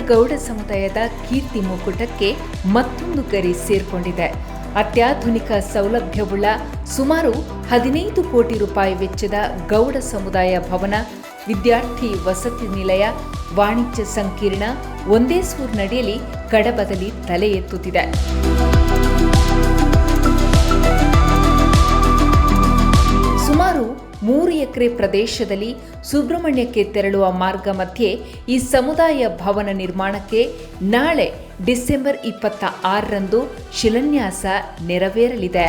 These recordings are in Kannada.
ಗೌಡ ಸಮುದಾಯದ ಕೀರ್ತಿ ಮುಕುಟಕ್ಕೆ ಮತ್ತೊಂದು ಗರಿ ಸೇರ್ಕೊಂಡಿದೆ. ಅತ್ಯಾಧುನಿಕ ಸೌಲಭ್ಯವುಳ್ಳ ಸುಮಾರು ಹದಿನೈದು ಕೋಟಿ ರೂಪಾಯಿ ವೆಚ್ಚದ ಗೌಡ ಸಮುದಾಯ ಭವನ, ವಿದ್ಯಾರ್ಥಿ ವಸತಿ ನಿಲಯ, ವಾಣಿಜ್ಯ ಸಂಕೀರ್ಣ, ಒಂದೇ ಸೂರಿನಡಿಯಲ್ಲಿ ಕಡಬದಲ್ಲಿ ತಲೆ ಎತ್ತುತ್ತಿದೆ. ಎಕರೆ ಪ್ರದೇಶದಲ್ಲಿ ಸುಬ್ರಹ್ಮಣ್ಯಕ್ಕೆ ತೆರಳುವ ಮಾರ್ಗ ಮಧ್ಯೆ ಈ ಸಮುದಾಯ ಭವನ ನಿರ್ಮಾಣಕ್ಕೆ ನಾಳೆ ಡಿಸೆಂಬರ್ ಇಪ್ಪತ್ತ ಆರರಂದು ಶಿಲಾನ್ಯಾಸ ನೆರವೇರಲಿದೆ.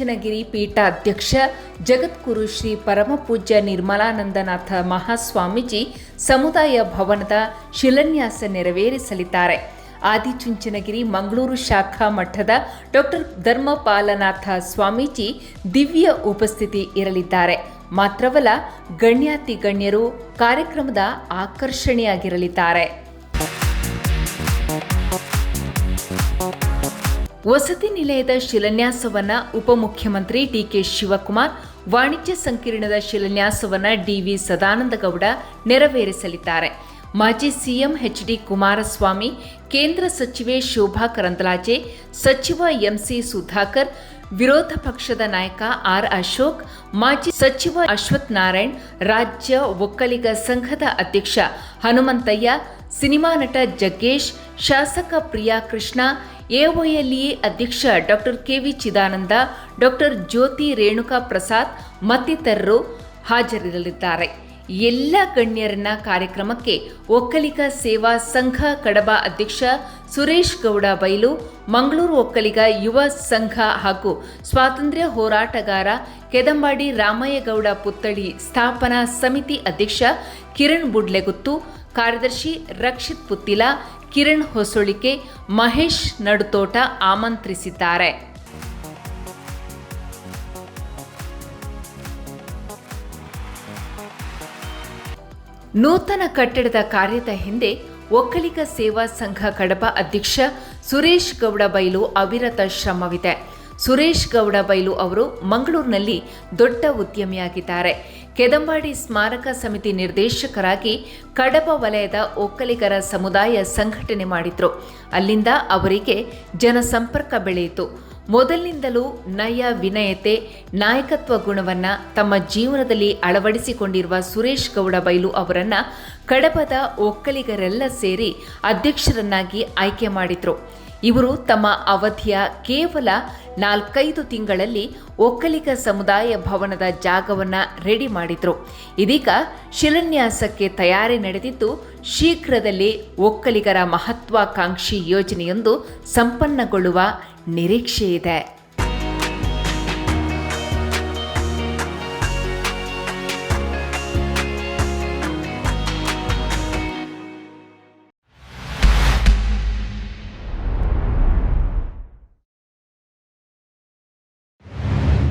ಆದಿಚುಂಚನಗಿರಿ ಪೀಠ ಅಧ್ಯಕ್ಷ ಜಗದ್ಗುರು ಶ್ರೀ ಪರಮಪೂಜ್ಯ ನಿರ್ಮಲಾನಂದನಾಥ ಮಹಾಸ್ವಾಮೀಜಿ ಸಮುದಾಯ ಭವನದ ಶಿಲಾನ್ಯಾಸ ನೆರವೇರಿಸಲಿದ್ದಾರೆ. ಆದಿಚುಂಚನಗಿರಿ ಮಂಗಳೂರು ಶಾಖಾ ಮಠದ ಡಾಕ್ಟರ್ ಧರ್ಮಪಾಲನಾಥ ಸ್ವಾಮೀಜಿ ದಿವ್ಯ ಉಪಸ್ಥಿತಿ ಇರಲಿದ್ದಾರೆ. ಮಾತ್ರವಲ್ಲ ಗಣ್ಯಾತಿ ಗಣ್ಯರು ಕಾರ್ಯಕ್ರಮದ ಆಕರ್ಷಣೆಯಾಗಿರಲಿದ್ದಾರೆ. ವಸತಿ ನಿಲಯದ ಶಿಲಾನ್ಯಾಸವನ್ನ ಉಪಮುಖ್ಯಮಂತ್ರಿ ಡಿಕೆ ಶಿವಕುಮಾರ್, ವಾಣಿಜ್ಯ ಸಂಕೀರ್ಣದ ಶಿಲಾನ್ಯಾಸವನ್ನ ಡಿವಿ ಸದಾನಂದಗೌಡ ನೆರವೇರಿಸಲಿದ್ದಾರೆ. ಮಾಜಿ ಸಿಎಂ ಎಚ್ ಡಿ ಕುಮಾರಸ್ವಾಮಿ, ಕೇಂದ್ರ ಸಚಿವೆ ಶೋಭಾ ಕರಂದ್ಲಾಜೆ, ಸಚಿವ ಎಂಸಿ ಸುಧಾಕರ್, ವಿರೋಧ ಪಕ್ಷದ ನಾಯಕ ಆರ್. ಅಶೋಕ್, ಮಾಜಿ ಸಚಿವ ಅಶ್ವಥ್ ನಾರಾಯಣ್, ರಾಜ್ಯ ಒಕ್ಕಲಿಗ ಸಂಘದ ಅಧ್ಯಕ್ಷ ಹನುಮಂತಯ್ಯ, ಸಿನಿಮಾ ನಟ ಜಗ್ಗೇಶ್, ಶಾಸಕ ಪ್ರಿಯಾ ಕೃಷ್ಣ ಎಒಎಲ್ಇ ಅಧ್ಯಕ್ಷ doctor KV Chidananda, doctor Jyothi Renuka Prasad ಮತ್ತಿತರರು ಹಾಜರಿರಲಿದ್ದಾರೆ. ಎಲ್ಲ ಗಣ್ಯರನ್ನ ಕಾರ್ಯಕ್ರಮಕ್ಕೆ ಒಕ್ಕಲಿಗ ಸೇವಾ ಸಂಘ ಕಡಬ ಅಧ್ಯಕ್ಷ ಸುರೇಶ್ ಗೌಡ ಬೈಲು, ಮಂಗಳೂರು ಒಕ್ಕಲಿಗ ಯುವ ಸಂಘ ಹಾಗೂ ಸ್ವಾತಂತ್ರ್ಯ ಹೋರಾಟಗಾರ ಕೆದಂಬಾಡಿ ರಾಮಯ್ಯಗೌಡ ಪುತ್ಥಳಿ ಸ್ಥಾಪನಾ ಸಮಿತಿ ಅಧ್ಯಕ್ಷ ಕಿರಣ್ ಬುಡ್ಲೆಗುತ್ತು, ಕಾರ್ಯದರ್ಶಿ ರಕ್ಷಿತ್ ಪುತ್ತಿಲ ಕಿರಣ್ ಹೊಸೊಳಿಕೆ ಮಹೇಶ್ ನಡುತೋಟ ಆಮಂತ್ರಿಸಿದ್ದಾರೆ. ನೂತನ ಕಟ್ಟಡದ ಕಾರ್ಯದ ಹಿಂದೆ ಒಕ್ಕಲಿಗ ಸೇವಾ ಸಂಘ ಕಡಬ ಅಧ್ಯಕ್ಷ ಸುರೇಶ್ ಗೌಡ ಬೈಲು ಅವಿರತ ಶ್ರಮವಿದೆ. ಸುರೇಶ್ ಗೌಡ ಬೈಲು ಅವರು ಮಂಗಳೂರಿನಲ್ಲಿ ದೊಡ್ಡ ಉದ್ಯಮಿಯಾಗಿದ್ದಾರೆ. ಕೆದಂಬಾಡಿ ಸ್ಮಾರಕ ಸಮಿತಿ ನಿರ್ದೇಶಕರಾಗಿ ಕಡಬ ವಲಯದ ಒಕ್ಕಲಿಗರ ಸಮುದಾಯ ಸಂಘಟನೆ ಮಾಡಿದ್ರು. ಅಲ್ಲಿಂದ ಅವರಿಗೆ ಜನಸಂಪರ್ಕ ಬೆಳೆಯಿತು. ಮೊದಲಿನಿಂದಲೂ ನಯ ವಿನಯತೆ, ನಾಯಕತ್ವ ಗುಣವನ್ನ ತಮ್ಮ ಜೀವನದಲ್ಲಿ ಅಳವಡಿಸಿಕೊಂಡಿರುವ ಸುರೇಶ್ ಗೌಡ ಬೈಲು ಅವರನ್ನ ಕಡಬದ ಒಕ್ಕಲಿಗರೆಲ್ಲ ಸೇರಿ ಅಧ್ಯಕ್ಷರನ್ನಾಗಿ ಆಯ್ಕೆ ಮಾಡಿದ್ರು. ಇವರು ತಮ್ಮ ಅವಧಿಯ ಕೇವಲ ನಾಲ್ಕೈದು ತಿಂಗಳಲ್ಲಿ ಒಕ್ಕಲಿಗ ಸಮುದಾಯ ಭವನದ ಜಾಗವನ್ನ ರೆಡಿ ಮಾಡಿದ್ರು. ಇದೀಗ ಶಿಲಾನ್ಯಾಸಕ್ಕೆ ತಯಾರಿ ನಡೆದಿದ್ದು, ಶೀಘ್ರದಲ್ಲಿ ಒಕ್ಕಲಿಗರ ಮಹತ್ವಾಕಾಂಕ್ಷಿ ಯೋಜನೆಯೊಂದು ಸಂಪನ್ನಗೊಳ್ಳುವ ನಿರೀಕ್ಷೆ ಇದೆ